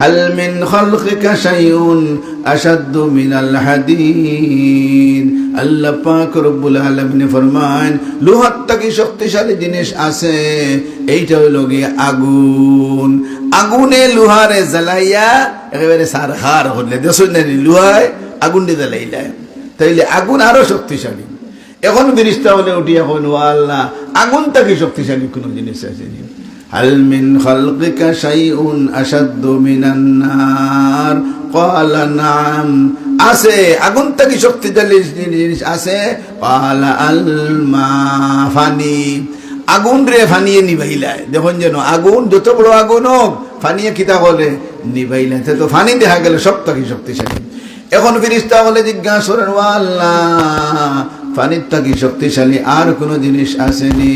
هل من خلقك شيء أشد من الحديد আল্লাহ পাক রব্বুল আলামিন ফরমান লোহার থেকে শক্তিশালী জিনিস আছে এইটা হইল গিয়ে আগুন আগুনে লোহারে জ্বালাইয়া একেবারে সার হার হলে দেশের লোহায় আগুন দিয়ে জ্বালাইলা তাইলে আগুন আরো শক্তিশালী এখন ফিরিস্তা হলে উঠি এখন ও আল্লাহ আগুন থেকে শক্তিশালী কোন জিনিস আছে নি? هل من خلقك شيء أشد من النار قال نعم আছে আগুন থেকে শক্তিশালী জিনিস আছে قال الماء ফানি আগুন রে ফানিয়ে নিভাইলায় দেখুন যেন আগুন যত বড় আগুন হোক ফানিয়ে কিতা বলে নিভাইলায় তো ফানি দেখা গেল সব থেকে শক্তিশালী এখন ফিরিস্তা বলে জিজ্ঞাসা করেন "ও আল্লাহ থাকি শক্তিশালী, আর কোনো জিনিস আসেনি।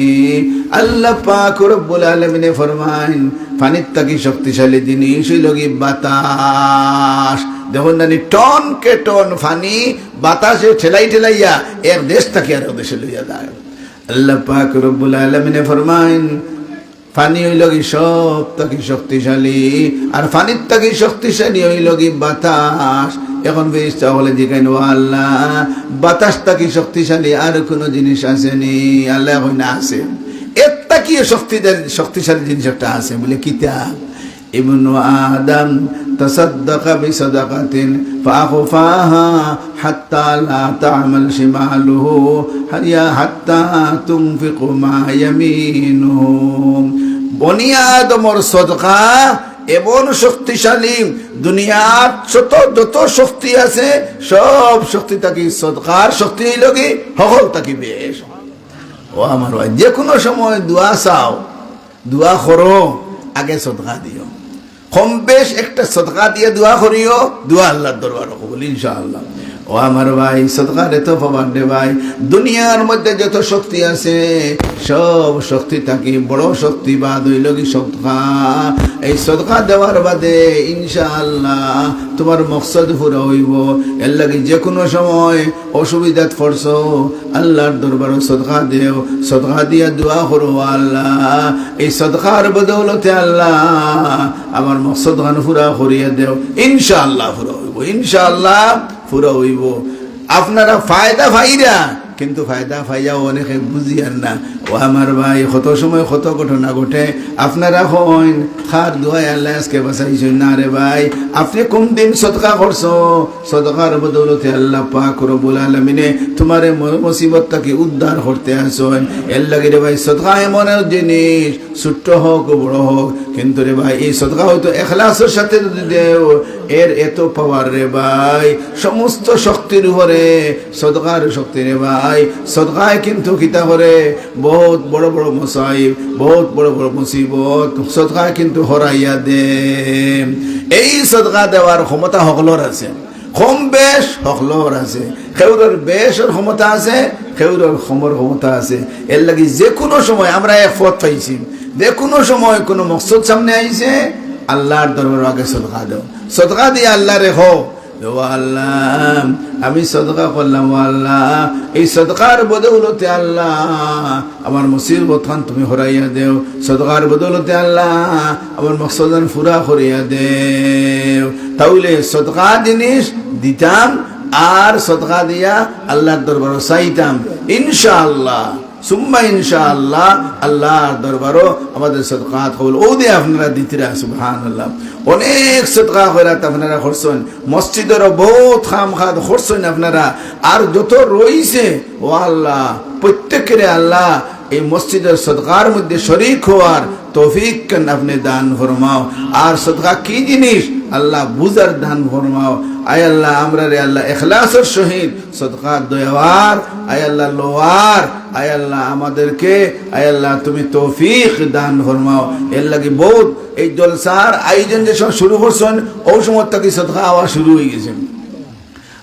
আল্লাহ পাক রব্বুল আলামিনে ফরমাইন পানির থাকি শক্তিশালী জিনিস হইল কি বাতাস। দেখুন জানি টন কে টন ফানি, বাতাসে ঠেলাই ঠেলাইয়া এক দেশ থাকি আর দেশে লইয়া যায়। আল্লাহ পাক রব্বুল আলমিনে ফরমাইন পানি হইল কি সব থাকি শক্তিশালী আর পানির থাকি শক্তিশালী হইল কি বাতাস এখন বেরিস্তা বলে জিজ্ঞাসা ও আল্লাহ বাতাস থাকি শক্তিশালী আর কোনো জিনিস আসেনি আল্লাহ এখন না আছে এর তাকিয়ে শক্তি শক্তিশালী জিনিস একটা আছে বলে কিতাব ابن آدم تصدق بصدقة فأخفاها حتى لا تعمل شماله هيا حتى تنفق ما يمينه বনি আদমর সদকা এমন শক্তিশালী দুনিয়ার যত যত শক্তি আছে, সব শক্তি থাকি সদকার শক্তি হইল কি? হকল থাকি বেশ। ও আমার ভাই যে কোনো সময় দোয়া চাও, দোয়া করো, আগে সদকা দিও। কম বেশ একটা সদকা দিয়ে দোয়া করিও, দোয়া আল্লাহর দরবার কবুল, ইনশাআল্লাহ। ও আমার ভাই, সদকা রে তো রে ভাই। দুনিয়ার মধ্যে যত শক্তি আছে, সব শক্তি থাকি, বড় শক্তি বা হইল কি সদকা। এই সদকা দেওয়ার বাদে ইনশাআল্লাহ তোমার মকসদ পুরো হইব। এর লাগি যে কোনো সময় অসুবিধাত পড়ছ, আল্লাহর দরবার সদকা দেও, সদকা দিয়া দোয়া করো আল্লাহ। এই সদকার বদৌলতে আল্লাহ আমার মকসদ গান ফুরা করিয়া দেও। ইনশাআল্লাহ ফুরা হইব, ইনশাআল্লাহ। ফুরা হইব। আপনারা ফায়দা ফাইরা, কিন্তু ফায়দা ফাইয়া অনেকে বুঝিয়ার না। ও আমার ভাই, কত সময় কত ঘটনা ঘটে? আপনারা হইন খার দোয়াই আল্লাহ আজকে না রে ভাই? আপনি কোন দিন সদকা করছ? সদকার বদৌলতে আল্লাহ পাক রব্বুল আলামিনে তোমারে মুসিবত তাকে উদ্ধার করতে আসেন। এর লাগে রে ভাই, সদকা এমন জিনিস, ছোট্ট হোক, বড় হোক। কিন্তু রে ভাই, এই সদকা হয়তো এখলাসের সাথে যদি দেও এর এত পাওয়ার রে ভাই। সমস্ত শক্তির উপরে সদকার শক্তি রে ভাই। সদকায় কিন্তু কিতা করে বহুত বড় বড় মশাইব বহুত বড় বড় মুসিবত সদকায় কিন্তু হরাইয়া দে। এই সদকা দেওয়ার ক্ষমতা সকলের আছে। কম বেশ সকলের আছে। সেউরের বেশের ক্ষমতা আছে সেউরের সমর ক্ষমতা আছে। এর লাগি যে কোনো সময় আমরা এক পথ পাইছি। যে কোনো সময় কোনো মকসদ সামনে আইছে আল্লাহর দরবার আগে সদকা দাও। সদকা দিয়ে আল্লাহ রে হো আল্লাহ, আমি সদকা করলাম আল্লাহ। এই সদকার বদৌলতে আল্লাহ, আমার মুসিবত খান তুমি হরাইয়া দেও। সদকার বদৌলতে আল্লাহ, আমার মকসদান ফুরা করিয়া দেও। তাহলে সদকা জিনিস দিতাম আর সদকা দিয়া আল্লাহর দরবার চাইতাম। ইনশাআল্লাহ। সুম্মা ইনশা আল্লাহ আল্লাহর দরবারও আমাদের সদকাত হল ও দিয়ে আপনারা দিতিরা, সুবহানাল্লাহ। অনেক সদকা হইরাত আপনারা করছেন। মসজিদেরও বহুত খাম খাদ করছেন আপনারা। আর যত রইছে ও আল্লাহ, প্রত্যেকের আল্লাহ এই মসজিদের সদকার মধ্যে শরিক হওয়ার তৌফিক কেন আপনি দান ফরমাও। আর সদকা কি জিনিস? আল্লাহ বুজার দান ফরমাও। আয় আল্লাহ, আমরা রে আল্লাহ এখলাসের সহিত সদকার দয়ার আয় আল্লাহ লোয়ার, আয় আল্লাহ আমাদেরকে, আয় আল্লাহ তুমি তৌফিক দান ফরমাও। এর লাগে বহুত এই জলসার আয়োজন যে সময় শুরু করছেন ওই সময় থেকে সদকা হওয়া শুরু হয়ে গেছে।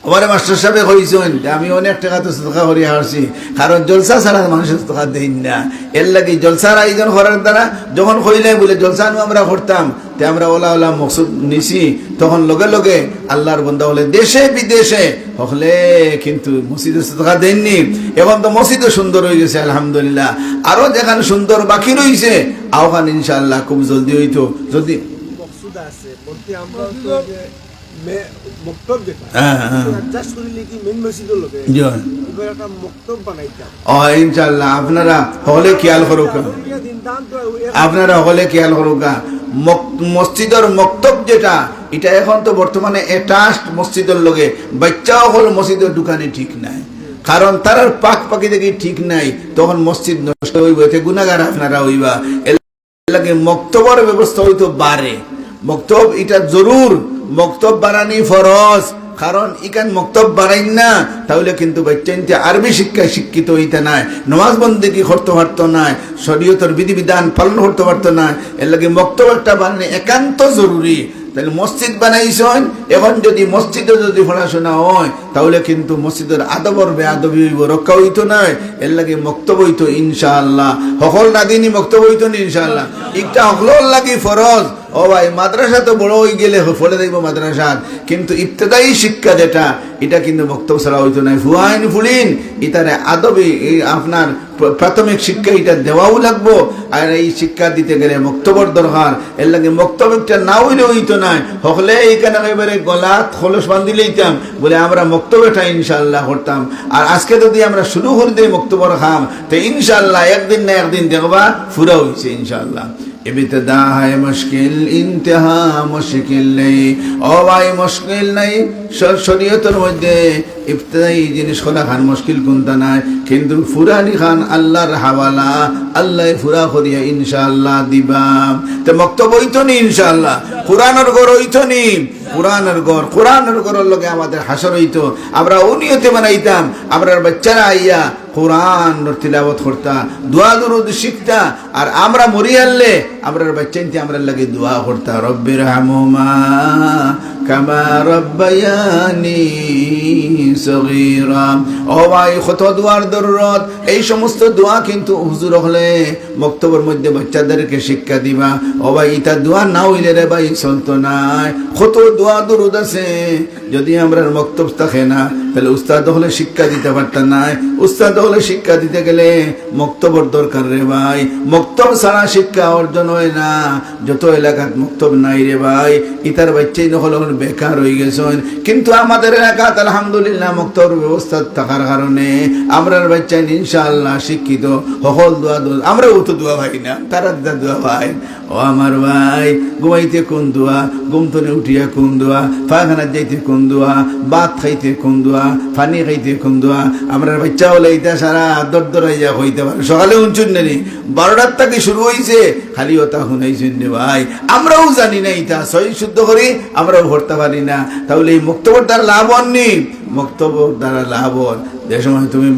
আমার মাস্টার সাহেব যে, আমি অনেক টাকা তো সদকা করিয়া আসছি কারণ জলসা ছাড়া মানুষের সদকা দেন না। এর লাগি জলসার আয়োজন করার দ্বারা যখন কইলে বলে জলসা আমরা করতাম, তে আমরা ওলা ওলা মকসুদ নিছি। তখন লগে লগে আল্লাহর বন্ধা বলে, দেশে বিদেশে? হলে কিন্তু মসজিদের সদকা দেননি এখন তো মসজিদও সুন্দর হয়ে গেছে, আলহামদুলিল্লাহ। আরও যেখানে সুন্দর বাকি রয়েছে আওখান ইনশাআল্লাহ খুব জলদি হইতো। যদি মকসুদ আছে আমরা হ্যাঁ, হ্যাঁ। ও ইনশাল্লাহ আপনারা হলে খেয়াল করুক। দিন দান তো এ- আপনারা হলে খেয়াল করুক মসজিদের মক্তব যেটা এটা এখন তো বর্তমানে এটাস্ট মসজিদের লগে বাচ্চাও হল মসজিদের দোকানে ঠিক নাই। কারণ তারার পাক পাকি দেখি ঠিক নাই তখন মসজিদ নষ্ট হইব এতে গুণাগার আপনারা হইবা। লাগে মক্তবর ব্যবস্থা হইতো বাড়ে মক্তব এটা জরুর। মক্তব বাড়ানি ফরজ। কারণ ইকান মক্তব বাড়াইন না, তাহলে কিন্তু বাচ্চা আরবি শিক্ষায় শিক্ষিত হইতে নাই নমাজ বন্দিকে করতে পারতো না শরীয়তর বিধিবিধান পালন করতে পারতো না এর লাগে মক্তব একটা বানানি একান্ত জরুরি। তাহলে মসজিদ বানাইছেন, এখন যদি মসজিদে যদি পড়াশোনা হয়, তাহলে কিন্তু মসজিদের আদবর বেআদবি হইব, রক্ষা হইত না এর লাগে মক্তব হইতো ইনশাআল্লাহ। সকল নাদিনী মক্তব হইতো না ইনশাআল্লাহ। একটা সকল লাগি ফরজ। ও ভাই, মাদ্রাসা তো বড় হয়ে গেলে ফলে দেখব মাদ্রাসার। কিন্তু ইত্যাদায়ী শিক্ষা যেটা, এটা কিন্তু বক্তব্য ছাড়া হইতো না। ফুয়াইন ফুলিন, ইতারে আদবে আপনার প্রাথমিক শিক্ষা এটা দেওয়াও লাগবো। আর এই শিক্ষা দিতে গেলে মক্তবর দরকার। এর লাগে মক্তব্যটা না হইলে হইতো না। হকলে এইখানে এবারে গলা খলস বান্ধি লইতাম। বলে আমরা মক্তব্যটা ইনশাল্লাহ করতাম। আর আজকে যদি আমরা শুরু করে দিই মক্তবর খাম, তো ইনশাল্লাহ একদিন না একদিন দেখবা ফুরা হইছে ইনশাল্লাহ ইবতদা হায় মুশকিল ইন্তেহা মুশকিল নেই ও ভাই মুশকিল নেই শরীয়তের মধ্যে ইবতদাই জিনিস খোলা খান, মুশকিল কোনটা নাই। কিন্তু ফুরানি খান আল্লাহর হাওয়ালা আল্লাহ ফুরা করিয়া ইনশাআল্লাহ দিবাম তো বক্তব্য হইতো নি ইনশাআল্লাহ। কোরআনের গড় হইতো নি কোরআনের গড় কোরআনের গড়ের লগে আমাদের হাসর হইতো। আমরা উনিয়তে বানাইতাম। আমরা বাচ্চারা আইয়া কোরআন তিলাবত করতা, দোয়া দুরুদ শিখতা। আর আমরা মরি আনলে আমরা বাচ্চাইতে আমরা লাগে দোয়া করতা। রব্বির হামুমা কামা রব্বায়ানি সগীরা। ও ভাই, কত এই সমস্ত দোয়া কিন্তু হুজুর হলে বক্তব্যের মধ্যে বাচ্চাদেরকে শিক্ষা দিবা। ও ভাই ইটা দোয়া না হইলে রে ভাই সন্ত নাই। কত দোয়া দরুদ আছে। যদি আমরা বক্তব্য থাকে না তাহলে উস্তাদ হলে শিক্ষা দিতে পারতাম না। উস্তাদ হলে শিক্ষা দিতে গেলে মক্তবর দরকার রে ভাই। মক্তব ছাড়া শিক্ষা অর্জন হয় না। যত এলাকাত মক্তব নাই রে ভাই। ইতার বাচ্চাই নহলে হল বেকার হয়ে গেছেন। কিন্তু আমাদের এলাকাত আলহামদুলিল্লাহ মক্তর ব্যবস্থা থাকার কারণে আমরার বাচ্চাই ইনশাআল্লাহ শিক্ষিত। সকল দোয়া দোয়া, আমরাও তো দোয়া ভাই না। তারা দিদা দোয়া ভাই। ও আমার ভাই, ঘুমাইতে কোন দোয়া? ঘুমতনে উঠিয়া কোন দোয়া? পায়খানা যাইতে কোন দোয়া? ভাত খাইতে কোন দোয়া? পানি খাইতে কম দোয়া আমরা বাচ্চা হলে এটা সারা দর দরাইয়া হইতে পারে। সকালে উঁচুন নেই বারোটার থেকে শুরু হয়েছে খালি ওটা শুনাইছেন রে ভাই। আমরাও জানি না এটা সহি শুদ্ধ করি আমরাও ভরতে পারি না। তাহলে এই মুক্তবর দ্বারা লাভ হননি? মুক্তবর দ্বারা লাভ হন। যে সময় তুমি